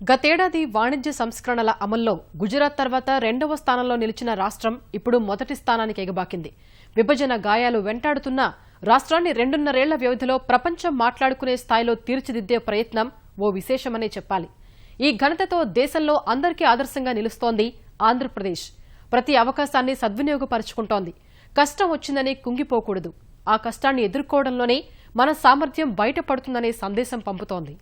గతేడాది వాణిజ్య సంస్కరణల అమల్లో గుజరాత్ తర్వాత రెండవ స్థానంలో నిలిచిన రాష్ట్రం ఇప్పుడు మొదటి స్థానానికి ఎగబాకింది. విభజన గాయాలు వెంటాడుతున్నా రాష్ట్రాన్ని రెండున్నరేళ్ళ వ్యవధిలో ప్రపంచం మాట్లాడుకునే స్థాయిలో తీర్చిదిద్దే ప్రయత్నం ఓ విశేషమనే చెప్పాలి. ఈ ఘనతతో దేశంలో అందరికీ ఆదర్శంగా నిలుస్తోంది ఆంధ్రప్రదేశ్. ప్రతి అవకాశాన్ని సద్వినియోగపరుచుకుంటోంది. కష్టం వచ్చిందని కుంగిపోకూడదు. ఆ కష్టాన్ని ఎదుర్కోవడంలోనే మన సామర్థ్యం బయటపడుతుందనే సందేశం పంపుతోంది.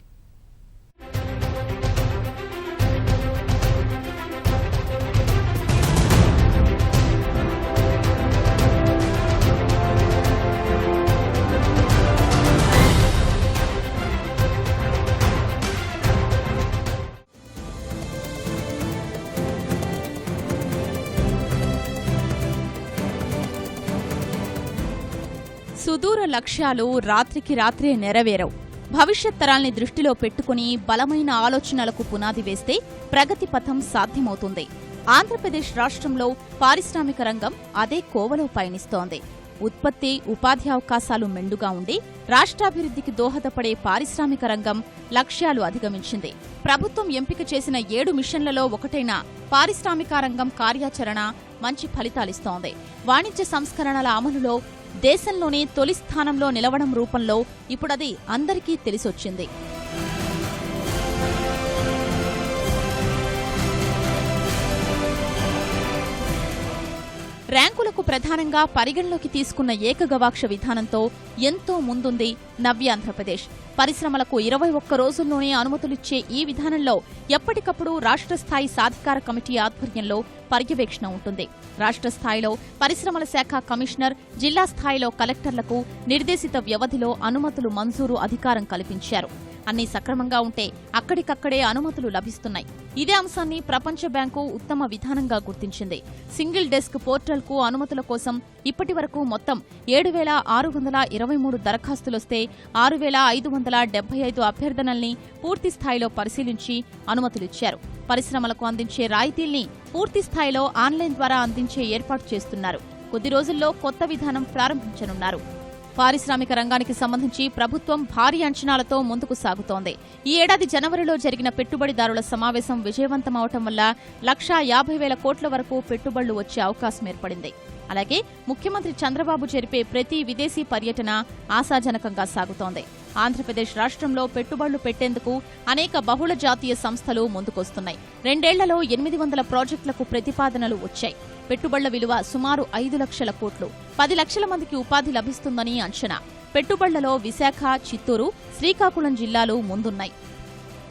సుదూర లక్ష్యాలు రాత్రికి రాత్రే నెరవేరవు. భవిష్యత్ తరాల్ని దృష్టిలో పెట్టుకుని బలమైన ఆలోచనలకు పునాది వేస్తే ప్రగతి పథం సాధ్యమవుతుంది. ఆంధ్రప్రదేశ్ రాష్ట్రంలో పారిశ్రామిక రంగం అదే కోవలో పయనిస్తోంది. ఉత్పత్తి ఉపాధి అవకాశాలు మెండుగా ఉండి రాష్ట్రాభివృద్ధికి దోహదపడే పారిశ్రామిక రంగం లక్ష్యాలు అధిగమించింది. ప్రభుత్వం ఎంపిక చేసిన ఏడు మిషన్లలో ఒకటైన పారిశ్రామిక రంగం కార్యాచరణ మంచి ఫలితాలిస్తోంది. వాణిజ్య సంస్కరణల అమలులో దేశంలోనే తొలి స్థానంలో నిలవడం రూపంలో ఇప్పుడది అందరికీ తెలిసొచ్చింది. ప్రధానంగా పరిగణలోకి తీసుకున్న ఏకగవాక్ష విధానంతో ఎంతో ముందుంది నవ్య ఆంధ్రప్రదేశ్. పరిశ్రమలకు ఇరవై ఒక్క రోజుల్లోనే అనుమతులిచ్చే ఈ విధానంలో ఎప్పటికప్పుడు రాష్ట్ర స్థాయి సాధికార కమిటీ ఆధ్వర్యంలో పర్యవేక్షణ ఉంటుంది. రాష్ట్ర స్థాయిలో పరిశ్రమల శాఖ కమిషనర్ జిల్లా స్థాయిలో కలెక్టర్లకు నిర్దేశిత వ్యవధిలో అనుమతులు మంజూరు అధికారం కల్పించారు. అన్ని సక్రమంగా ఉంటే అక్కడికక్కడే అనుమతులు లభిస్తున్నాయి. ఇదే అంశాన్ని ప్రపంచ బ్యాంకు ఉత్తమ విధానంగా గుర్తించింది. సింగిల్ డెస్క్ పోర్టల్కు అనుమతుల కోసం ఇప్పటి వరకు మొత్తం ఏడు వేల ఆరు వందల ఇరవై మూడు దరఖాస్తులొస్తే ఆరు వేల ఐదు వందల డెబ్బై ఐదు అభ్యర్థనల్ని పూర్తి స్థాయిలో పరిశీలించి అనుమతులిచ్చారు. పరిశ్రమలకు అందించే రాయితీల్ని పూర్తి స్థాయిలో ఆన్లైన్ ద్వారా అందించే ఏర్పాటు చేస్తున్నారు. కొద్ది రోజుల్లో కొత్త విధానం ప్రారంభించనున్నారు. పారిశ్రామిక రంగానికి సంబంధించి ప్రభుత్వం భారీ అంచనాలతో ముందుకు సాగుతోంది. ఈ ఏడాది జనవరిలో జరిగిన పెట్టుబడిదారుల సమావేశం విజయవంతమవటం వల్ల లక్షా యాభై వేల కోట్ల వరకు పెట్టుబడులు వచ్చే అవకాశం ఏర్పడింది. అలాగే ముఖ్యమంత్రి చంద్రబాబు జరిపే ప్రతి విదేశీ పర్యటన ఆశాజనకంగా సాగుతోంది. ఆంధ్రప్రదేశ్ రాష్ట్రంలో పెట్టుబడులు పెట్టేందుకు అనేక బహుళ జాతీయ సంస్థలు ముందుకొస్తున్నాయి. రెండేళ్ళలో ఎనిమిది వందల ప్రాజెక్టులకు ప్రతిపాదనలు వచ్చాయి. పెట్టుబడుల విలువ సుమారు ఐదు లక్షల కోట్లు. పది లక్షల మందికి ఉపాధి లభిస్తుందని అంచనా. పెట్టుబడులలో విశాఖ చిత్తూరు శ్రీకాకుళం జిల్లాలు ముందున్నాయి.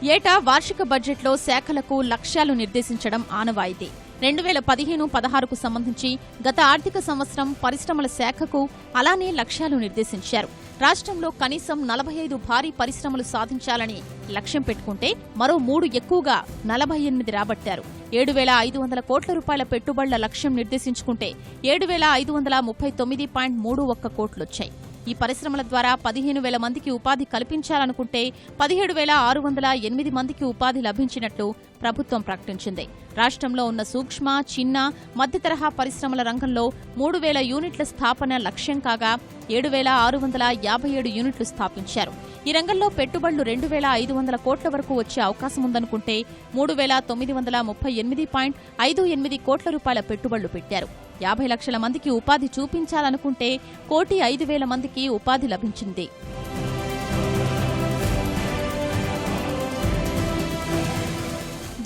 ఏటా వార్షిక బడ్జెట్లో శాఖలకు లక్ష్యాలు నిర్దేశించడం ఆనవాయితీ. రెండు వేల పదిహేను పదహారుకు సంబంధించి గత ఆర్థిక సంవత్సరం పరిశ్రమల శాఖకు అలానే లక్ష్యాలు నిర్దేశించారు. రాష్ట్రంలో కనీసం నలభై ఐదు భారీ పరిశ్రమలు సాధించాలని లక్ష్యం పెట్టుకుంటే మరో మూడు ఎక్కువగా నలభై ఎనిమిది రాబట్టారు. ఏడు వేల ఐదు వందల కోట్ల రూపాయల పెట్టుబడుల లక్ష్యం నిర్దేశించుకుంటే ఏడు వేల ఐదు వందల ముప్పై తొమ్మిది పాయింట్ మూడు ఒక్క కోట్లొచ్చాయి. ఈ పరిశ్రమల ద్వారా పదిహేను వేల మందికి ఉపాధి కల్పించాలనుకుంటే పదిహేడు వేల ఆరు వందల ఎనిమిది మందికి ఉపాధి లభించినట్లు ప్రభుత్వం ప్రకటించింది. రాష్ట్రంలో ఉన్న సూక్ష్మ చిన్న మధ్య తరహా పరిశ్రమల రంగంలో మూడు వేల యూనిట్ల స్థాపన లక్ష్యం కాగా ఏడు వేల ఆరు వందల యాభై ఏడు యూనిట్లు స్థాపించారు. ఈ రంగంలో పెట్టుబడులు రెండు వేల ఐదు వందల కోట్ల వరకు వచ్చే అవకాశం ఉందనుకుంటే మూడు వేల తొమ్మిది వందల ముప్పై ఎనిమిది పాయింట్ ఐదు ఎనిమిది కోట్ల రూపాయల పెట్టుబడులు పెట్టారు. యాభై లక్షల మందికి ఉపాధి చూపించాలనుకుంటే కోటి ఐదు వేల మందికి ఉపాధి లభించింది.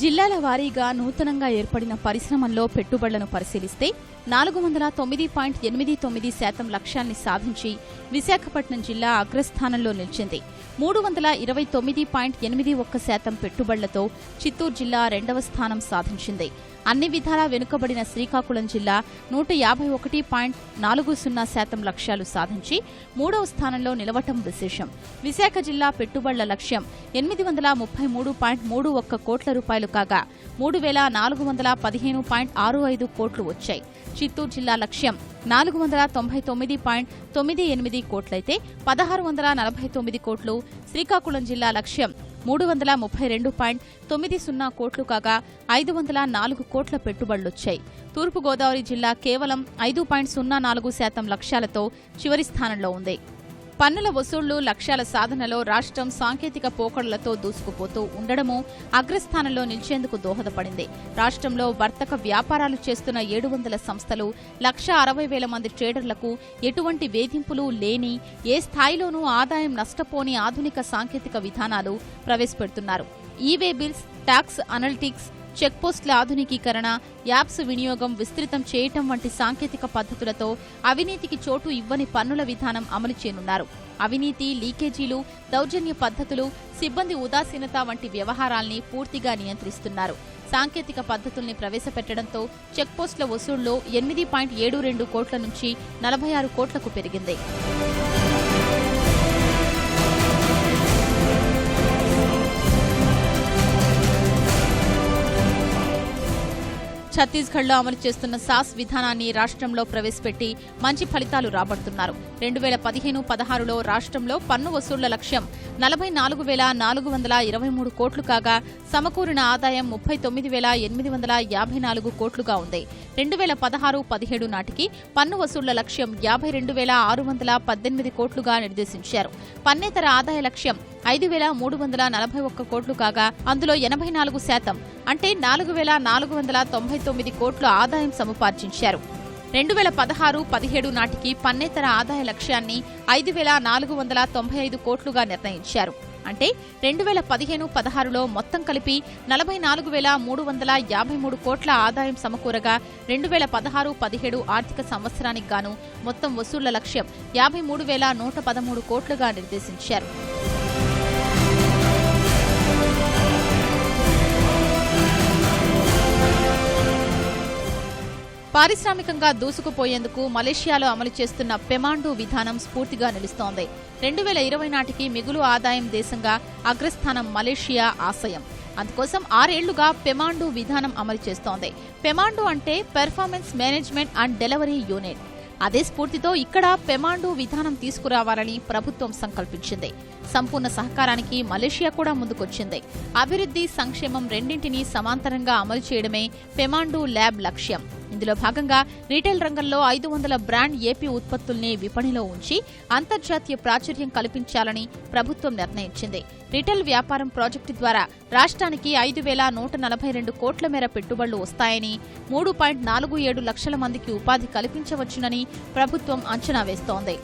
జిల్లాల వారీగా నూతనంగా ఏర్పడిన పరిశ్రమల్లో పెట్టుబడులను పరిశీలిస్తే నాలుగు వందల తొమ్మిది పాయింట్ ఎనిమిది తొమ్మిది శాతం లక్ష్యాన్ని సాధించి విశాఖపట్నం జిల్లా అగ్రస్థానంలో నిలిచింది. మూడు వందల ఇరవై తొమ్మిది పాయింట్ ఎనిమిది ఒక్క శాతం పెట్టుబడులతో చిత్తూరు జిల్లా రెండవ స్థానం సాధించింది. అన్ని విధాలా వెనుకబడిన శ్రీకాకుళం జిల్లా నూట యాభై ఒకటి పాయింట్ నాలుగు సున్నా శాతం లక్ష్యాలు సాధించి మూడవ స్థానంలో నిలవటం విశేషం. విశాఖ జిల్లా పెట్టుబడుల లక్ష్యం ఎనిమిది వందల ముప్పై మూడు పాయింట్ మూడు ఒక్క కోట్ల రూపాయలు కాగా మూడు వేల నాలుగు వందల పదిహేను పాయింట్ ఆరు ఐదు కోట్లు వచ్చాయి. చిత్తూరు జిల్లా లక్ష్యం. నాలుగు వందల తొంభై తొమ్మిది పాయింట్ తొమ్మిది ఎనిమిది కోట్లయితే పదహారు వందల నలభై తొమ్మిది కోట్లు. శ్రీకాకుళం జిల్లా లక్ష్యం మూడు వందల ముప్పై రెండు పాయింట్ తొమ్మిది సున్నా కోట్లు కాగా ఐదు వందల నాలుగు కోట్ల పెట్టుబడులొచ్చాయి. తూర్పుగోదావరి జిల్లా కేవలం ఐదు పాయింట్ సున్నా నాలుగు శాతం లక్ష్యాలతో చివరి స్థానంలో ఉంది. పన్నుల వసూళ్ళు లక్ష్యాల సాధనలో రాష్ట్రం సాంకేతిక పోకడలతో దూసుకుపోతూ ఉండడము అగ్రస్థానంలో నిలిచేందుకు దోహదపడింది. రాష్ట్రంలో వర్తక వ్యాపారాలు చేస్తున్న ఏడు వందల సంస్థలు లక్ష అరవై వేల మంది ట్రేడర్లకు ఎటువంటి వేధింపులు లేని ఏ స్థాయిలోనూ ఆదాయం నష్టపోని ఆధునిక సాంకేతిక విధానాలు ప్రవేశపెడుతున్నారు. E way bills tax analytics చెక్పోస్టుల ఆధునికీకరణ యాప్స్ వినియోగం విస్తృతం చేయటం వంటి సాంకేతిక పద్ధతులతో అవినీతికి చోటు ఇవ్వని పన్నుల విధానం అమలు చేయనున్నారు. అవినీతి లీకేజీలు దౌర్జన్య పద్ధతులు సిబ్బంది ఉదాసీనత వంటి వ్యవహారాల్ని పూర్తిగా నియంత్రిస్తున్నారు. సాంకేతిక పద్ధతుల్ని ప్రవేశపెట్టడంతో చెక్పోస్టుల వసూళ్ళు ఎనిమిది పాయింట్ ఏడు రెండు కోట్ల నుంచి నలభై ఆరు కోట్లకు పెరిగింది. ఛత్తీస్గఢ్లో అమలు చేస్తున్న సాస్ విధానాన్ని రాష్ట్రంలో ప్రవేశపెట్టి మంచి ఫలితాలు రాబడుతున్నారు. రెండు వేల పదిహేను పదహారులో రాష్ట్రంలో పన్ను వసూళ్ళ లక్ష్యం నలభై నాలుగు వేల నాలుగు వందల ఇరవై మూడు కోట్లు కాగా సమకూరిన ఆదాయం ముప్పై తొమ్మిది వేల ఎనిమిది వందల యాభై నాలుగు కోట్లుగా ఉంది. రెండు వేల పదహారు పదిహేడు నాటికి పన్ను వసూళ్ళ లక్ష్యం యాభై రెండు వేల ఆరు వందల పద్దెనిమిది కోట్లుగా నిర్దేశించారు. పన్నేతర ఆదాయ లక్ష్యం ఐదు వేల మూడు వందల నలభై ఒక్క కోట్లు కాగా అందులో ఎనభై నాలుగు శాతం అంటే నాలుగు వేల నాలుగు వందల తొంభై తొమ్మిది కోట్ల ఆదాయం సముపార్జించారు. రెండు వేల పదహారు పదిహేడు నాటికి పన్నేతర ఆదాయ లక్ష్యాన్ని ఐదు వేల నాలుగు వందల తొంభై ఐదు కోట్లుగా నిర్ణయించారు. అంటే రెండు వేల పదిహేను పదహారులో మొత్తం కలిపి నలభై నాలుగు వేల మూడు వందల యాభై మూడు కోట్ల ఆదాయం సమకూరగా రెండు వేల పదహారు పదిహేడు ఆర్థిక సంవత్సరానికి గాను మొత్తం వసూళ్ళ లక్ష్యం యాభై మూడు వేల నూట పదమూడు కోట్లుగా నిర్దేశించారు. పారిశ్రామికంగా దూసుకుపోయేందుకు మలేషియాలో అమలు చేస్తున్న పెమాండు విధానం స్ఫూర్తిగా నిలుస్తోంది. రెండు వేల ఇరవై నాటికి మిగులు ఆదాయం దేశంగా అగ్రస్థానం మలేషియా ఆశయం. అందుకోసం ఆరేళ్ళుగా పెమాండు విధానం అమలు చేస్తోంది. పెమాండు అంటే performance management and delivery unit. అదే స్ఫూర్తితో ఇక్కడ పెమాండు విధానం తీసుకురావాలని ప్రభుత్వం సంకల్పించింది. సంపూర్ణ సహకారానికి మలేషియా కూడా ముందుకొచ్చింది. అభివృద్ధి సంక్షేమం రెండింటినీ సమాంతరంగా అమలు చేయడమే పెమాండు ల్యాబ్ లక్ష్యం. ఇందులో భాగంగా రీటైల్ రంగంలో ఐదు వందల బ్రాండ్ ఏపీ ఉత్పత్తుల్ని విపణిలో ఉంచి అంతర్జాతీయ ప్రాచుర్యం కల్పించాలని ప్రభుత్వం నిర్ణయించింది. రీటైల్ వ్యాపారం ప్రాజెక్టు ద్వారా రాష్ట్రానికి ఐదు వేల నూట నలభై రెండు కోట్ల మేర పెట్టుబడులు వస్తాయని మూడు పాయింట్ నాలుగు ఏడు లక్షల మందికి ఉపాధి కల్పించవచ్చునని ప్రభుత్వం అంచనా వేస్తోంది.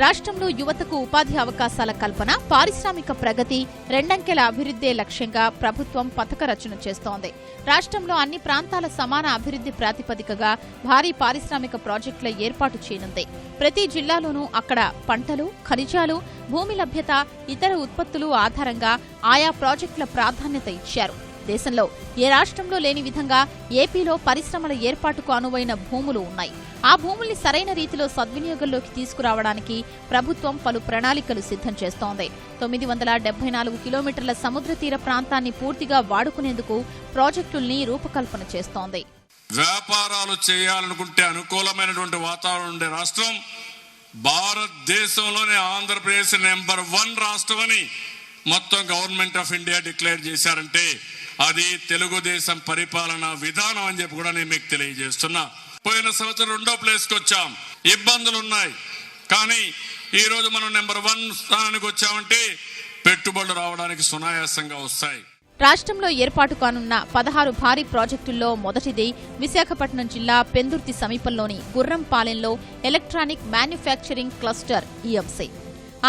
రాష్ట్రంలో యువతకు ఉపాధి అవకాశాల కల్పన పారిశ్రామిక ప్రగతి రెండంకెల అభివృద్ధే లక్ష్యంగా ప్రభుత్వం పథక రచన చేస్తోంది. రాష్ట్రంలో అన్ని ప్రాంతాల సమాన అభివృద్ధి ప్రాతిపదికగా భారీ పారిశ్రామిక ప్రాజెక్టుల ఏర్పాటు చేయనుంది. ప్రతి జిల్లాలోనూ అక్కడ పంటలు ఖనిజాలు భూమి లభ్యత ఇతర ఉత్పత్తులు ఆధారంగా ఆయా ప్రాజెక్టుల ప్రాధాన్యత ఇచ్చారు. దేశంలో ఏ రాష్ట్రంలో లేని విధంగా ఏపీలో పరిశ్రమల ఏర్పాటుకు అనువైన భూములు ఉన్నాయి. ఆ భూముల్ని సరైన రీతిలో సద్వినియోగంలోకి తీసుకురావడానికి ప్రభుత్వం పలు ప్రణాళికలు సిద్ధం చేస్తోంది. తొమ్మిది వందల డెబ్బై నాలుగు కిలోమీటర్ల సముద్ర తీర ప్రాంతాన్ని పూర్తిగా వాడుకునేందుకు ప్రాజెక్టుల్ని రూపకల్పన చేస్తోంది. వ్యాపారాలు చేయాలనుకుంటే అనుకూలమైనటువంటి వాతావరణం ఉండే రాష్ట్రం భారతదేశంలోనే ఆంధ్రప్రదేశ్ నెంబర్ వన్ రాష్ట్రం అని మొత్తం గవర్నమెంట్ ఆఫ్ ఇండియా డిక్లేర్ చేశారంటే అది తెలుగుదేశం పరిపాలన విధానం అని చెప్పి కూడా నేను మీకు తెలియజేస్తున్నా. పోయిన సంవత్సరం రెండో ప్లేస్కి వచ్చాం. ఇబ్బందులు ఉన్నాయి కానీ ఈ రోజు మనం నెంబర్ వన్ స్థానానికి వచ్చామంటే పెట్టుబడులు రావడానికి సునాయాసంగా వస్తాయి. రాష్ట్రంలో ఏర్పాటు కానున్న పదహారు భారీ ప్రాజెక్టుల్లో మొదటిది విశాఖపట్నం జిల్లా పెందుర్తి సమీపంలోని గుర్రంపాలెంలో electronic manufacturing cluster ఈఎఫ్సీ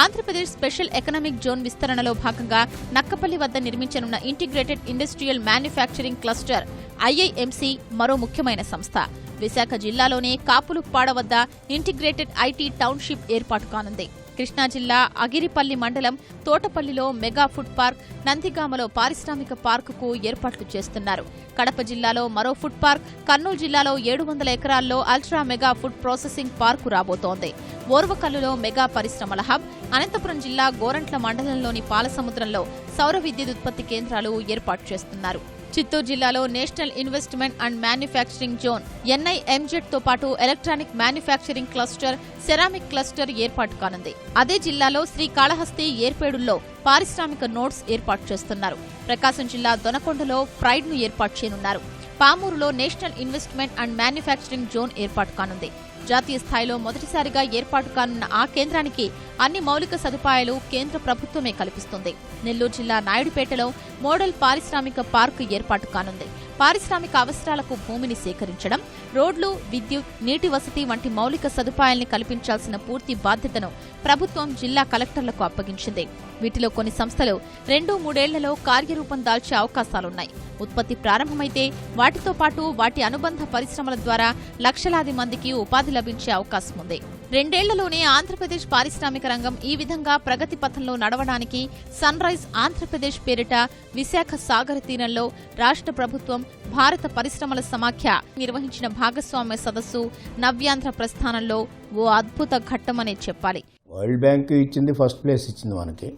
Andhra Pradesh special economic zone విస్తరణలో భాగంగా నక్కపల్లి వద్ద నిర్మించనున్న integrated industrial manufacturing cluster IIMC మరో ముఖ్యమైన సంస్థ. విశాఖ జిల్లాలోనే కాపులుప్పాడ వద్ద ఇంటిగ్రేటెడ్ ఐటీ టౌన్షిప్ ఏర్పాటు కానుంది. కృష్ణా జిల్లా అగిరిపల్లి మండలం తోటపల్లిలో మెగా ఫుడ్ పార్క్ నందిగామలో పారిశ్రామిక పార్కుకు ఏర్పాట్లు చేస్తున్నారు. కడప జిల్లాలో మరో ఫుడ్ పార్క్ కర్నూలు జిల్లాలో ఏడు వందల ఎకరాల్లో ultra mega food processing park రాబోతోంది. ఓర్వకల్లులో మెగా పరిశ్రమల హబ్ అనంతపురం జిల్లా గోరంట్ల మండలంలోని పాలసముద్రంలో సౌర విద్యుత్ ఉత్పత్తి కేంద్రాలు ఏర్పాటు చేస్తున్నారు. చిత్తూరు జిల్లాలో national investment and manufacturing zone ఎన్ఐఎంజెడ్తో పాటు electronic manufacturing cluster ceramic cluster ఏర్పాటు కానుంది. అదే జిల్లాలో శ్రీకాళహస్తి ఏర్పేడుల్లో పారిశ్రామిక నోడ్స్ ఏర్పాటు చేస్తున్నారు. ప్రకాశం జిల్లా దొనకొండలో ప్రైడ్ను ఏర్పాటు చేయనున్నారు. పామూరులో national investment and manufacturing zone ఏర్పాటు కానుంది. జాతీయ స్థాయిలో మొదటిసారిగా ఏర్పాటు కానున్న ఆ కేంద్రానికి అన్ని మౌలిక సదుపాయాలు కేంద్ర ప్రభుత్వమే కల్పిస్తుంది. నెల్లూరు జిల్లా నాయుడుపేటలో మోడల్ పారిశ్రామిక పార్క్ ఏర్పాటు కానుంది. పారిశ్రామిక అవసరాలకు భూమిని సేకరించడం రోడ్లు విద్యుత్ నీటి వసతి వంటి మౌలిక సదుపాయాల్ని కల్పించాల్సిన పూర్తి బాధ్యతను ప్రభుత్వం జిల్లా కలెక్టర్లకు అప్పగించింది. వీటిలో కొన్ని సంస్థలు రెండు మూడేళ్ళలో కార్యరూపం దాల్చే అవకాశాలున్నాయి. ఉత్పత్తి ప్రారంభమైతే వాటితో పాటు వాటి అనుబంధ పరిశ్రమల ద్వారా లక్షలాది మందికి ఉపాధి లభించే అవకాశం ఉంది రెండేళ్ళలోనే ఆంధ్రప్రదేశ్ పారిశ్రామిక రంగం ఈ విధంగా ప్రగతి పథంలో నడవడానికి సన్ రైజ్ ఆంధ్రప్రదేశ్ పేరిట విశాఖ సాగర తీరంలో రాష్ట్ర ప్రభుత్వం భారత పరిశ్రమల సమాఖ్య నిర్వహించిన భాగస్వామ్య సదస్సు నవ్యాంధ్ర ప్రస్థానంలో ఓ అద్భుత ఘట్టమనే చెప్పాలి. వరల్డ్ బ్యాంక్ ఇచ్చింది ఫస్ట్ ప్లేస్ ఇచ్చింది మనకి.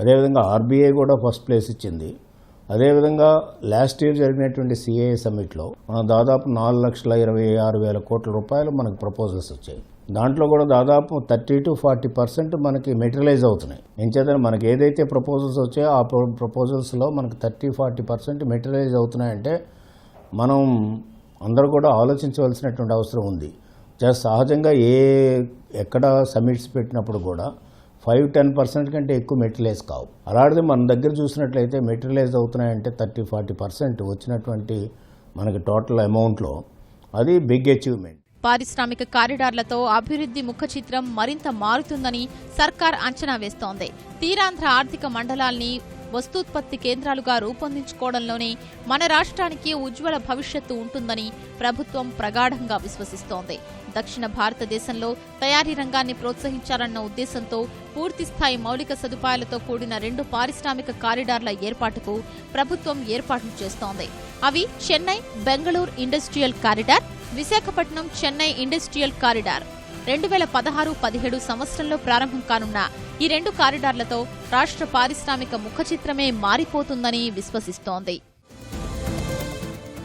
అదేవిధంగా ఆర్బీఐ కూడా ఫస్ట్ ప్లేస్ ఇచ్చింది. అదేవిధంగా లాస్ట్ ఇయర్ జరిగినటువంటి సిఏఏ సమ్మిట్లో మనం దాదాపు నాలుగు లక్షల ఇరవై ఆరు వేల కోట్ల రూపాయలు మనకు ప్రపోజల్స్ వచ్చాయి. దాంట్లో కూడా దాదాపు థర్టీ టు ఫార్టీ పర్సెంట్ మనకి మెటీరియలైజ్ అవుతున్నాయి. ఎంచేతనే మనకి ఏదైతే ప్రపోజల్స్ వచ్చాయో ఆ ప్రపోజల్స్లో మనకి థర్టీ ఫార్టీ పర్సెంట్ మెటీరియలైజ్ అవుతున్నాయంటే మనం అందరూ కూడా ఆలోచించవలసినటువంటి అవసరం ఉంది. జస్ట్ సహజంగా ఏ ఎక్కడ సమిట్స్ పెట్టినప్పుడు కూడా ఫైవ్ టెన్ పర్సెంట్ కంటే ఎక్కువ మెటీరియలైజ్ కావు. అలాంటిది మన దగ్గర చూసినట్లయితే మెటీరియలైజ్ అవుతున్నాయంటే థర్టీ ఫార్టీ పర్సెంట్ వచ్చినటువంటి మనకి టోటల్ అమౌంట్లో అది బిగ్ అచీవ్మెంట్. పారిశ్రామిక కారిడార్లతో అభివృద్ధి ముఖచిత్రం మరింత మారుతుందని సర్కార్ అంచనా వేస్తోంది. తీరాంధ్ర ఆర్థిక మండలాల్ని వస్తూత్పత్తి కేంద్రాలుగా రూపొందించుకోవడంలోనే మన రాష్ట్రానికి ఉజ్వల భవిష్యత్తు ఉంటుందని ప్రభుత్వం ప్రగాఢంగా విశ్వసిస్తోంది. దక్షిణ భారతదేశంలో తయారీ రంగాన్ని ప్రోత్సహించాలన్న ఉద్దేశంతో పూర్తిస్థాయి మౌలిక సదుపాయాలతో కూడిన రెండు పారిశ్రామిక కారిడార్ల ఏర్పాటుకు ప్రభుత్వం ఏర్పాట్లు చేస్తోంది. అవి Chennai Bengaluru industrial corridor Visakhapatnam Chennai industrial corridor. రెండు వేల పదహారు పదిహేడు సంవత్సరంలో ప్రారంభం కానున్న ఈ రెండు కారిడార్లతో రాష్ట్ర పారిశ్రామిక ముఖచిత్రమే మారిపోతుందని విశ్వసిస్తోంది.